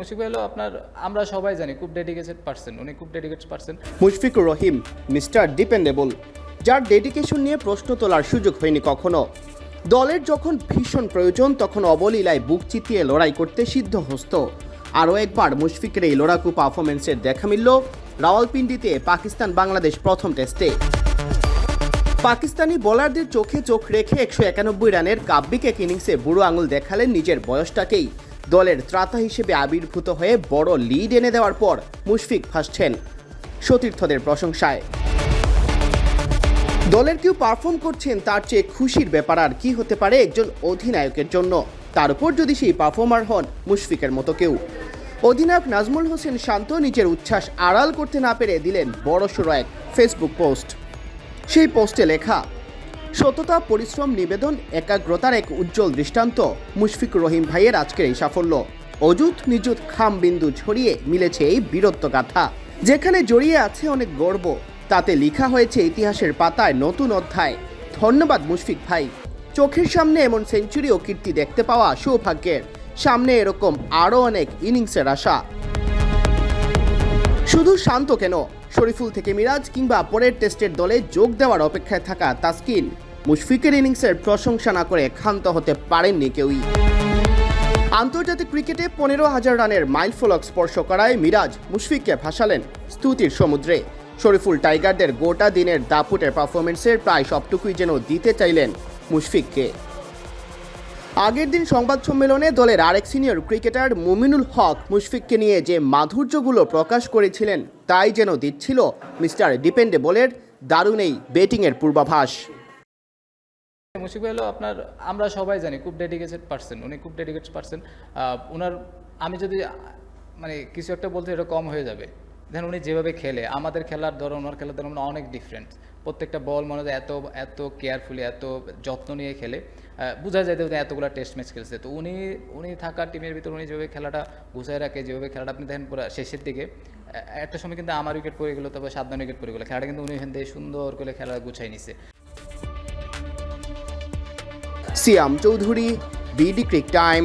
মুশিক ভাই হলো আপনার, আমরা সবাই জানি খুব ডেডিকেটেড পার্সন উনি খুব dedicated person Mushfiqur Rahim, mister dependable, যার ডেডিকেশন নিয়ে প্রশ্ন তোলার সুযোগ হয়নি কখনো। দলের যখন ভীষণ প্রয়োজন, তখন অবলীলায় বুক চিতিয়ে লড়াই করতে সিদ্ধ হস্ত আরও একবার মুশফিকের এই লড়াকু পারফরমেন্সের দেখা মিলল রাওয়ালপিন্ডিতে পাকিস্তান বাংলাদেশ প্রথম টেস্টে। পাকিস্তানি বোলারদের চোখে চোখ রেখে একশো একানব্বই রানের কাব্যিক এক ইনিংসে বুড়ো আঙুল দেখালেন নিজের বয়সটাকেই। দলের ত্রাতা হিসেবে আবির্ভূত হয়ে বড় লিড এনে দেওয়ার পর মুশফিক ফাঁসছেন সতীর্থদের প্রশংসায়। দলের কেউ পারফর্ম করছেন, তার চেয়ে খুশির ব্যাপার আর কি হতে পারে একজন অধিনায়কের জন্য। তার উপর যদি সেই পারফর্মার হন, মুশফিকের মতো কেউ। অধিনায়ক নাজমুল হোসেন শান্ত নিজের উচ্ছ্বাস আড়াল করতে না পেরে দিলেন বড়সড় এক ফেসবুক পোস্ট সেই পোস্টে লেখা সততা, পরিশ্রম, নিবেদন, একাগ্রতার এক উজ্জ্বল দৃষ্টান্ত। মুশফিক রহিম ভাইয়ের আজকের এই সাফল্য। অযুত নিযুত খাম বিন্দু ছড়িয়ে মিলেছে এই বীরত্ব গাথা, যেখানে জড়িয়ে আছে অনেক গর্ব। তাতে লেখা হয়েছে ইতিহাসের পাতায় নতুন অধ্যায়। ধন্যবাদ মুশফিক ভাই। চোখের সামনে এমন সেঞ্চুরি ও কীর্তি দেখতে পাওয়া সৌভাগ্যের। সামনে এরকম আরও অনেক ইনিংসের আশা। শুধু শান্ত কেন শরীফুল থেকে মিরাজ কিংবা পরের টেস্টের দলে যোগ দেওয়ার অপেক্ষায় থাকা তাসকিন। মুশফিকের ইনিংসের প্রশংসা না করে ক্ষান্ত হতে পারেননি কেউই। আন্তর্জাতিক ক্রিকেটে পনেরো হাজার রানের মাইল ফলক স্পর্শ করায় মিরাজ মুশফিককে ভাসালেন স্তুতির সমুদ্রে। শরীফুল টাইগারদের গোটা দিনের দাপুটের পারফরমেন্সের প্রায় সবটুকুই যেন দিতে চাইলেন মুশফিককে। আগের দিন সংবাদ সম্মেলনে দলের আরেক সিনিয়র ক্রিকেটার মুমিনুল হক মুশফিককে নিয়ে যে মাধুর্যগুলো প্রকাশ করেছিলেন, তাই যেন দিচ্ছিল মিস্টার ডিপেন্ডেবলের দারুণ এই ব্যাটিংয়ের পূর্বাভাস। মুশিক ভাই হলো আপনার, আমরা সবাই জানি খুব ডেডিকেটেড পার্সন উনি খুব ডেডিকেটেড পার্সন ওনার আমি যদি মানে কিছু একটা বলতে এটা কম হয়ে যাবে। দেখেন উনি যেভাবে খেলে, আমাদের খেলার ধরন, ওনার খেলার ধরন অনেক ডিফারেন্ট প্রত্যেকটা বল মনে হয় এত এত কেয়ারফুলি এত যত্ন নিয়ে খেলে বোঝা যায় যে এতগুলো টেস্ট ম্যাচ খেলছে। তো উনি উনি থাকা টিমের ভিতরে উনি যেভাবে খেলাটা গুছায় রাখে, যেভাবে খেলাটা আপনি দেখেন পুরো শেষের দিকে একটা সময় কিন্তু আমার উইকেট পড়ে গেলো, তারপর সাবধান উইকেট পড়ে গেলো। খেলাটা কিন্তু উনি এখান থেকে সুন্দর করে খেলা গুছাই নিছে। Siam Chowdhury BD cric time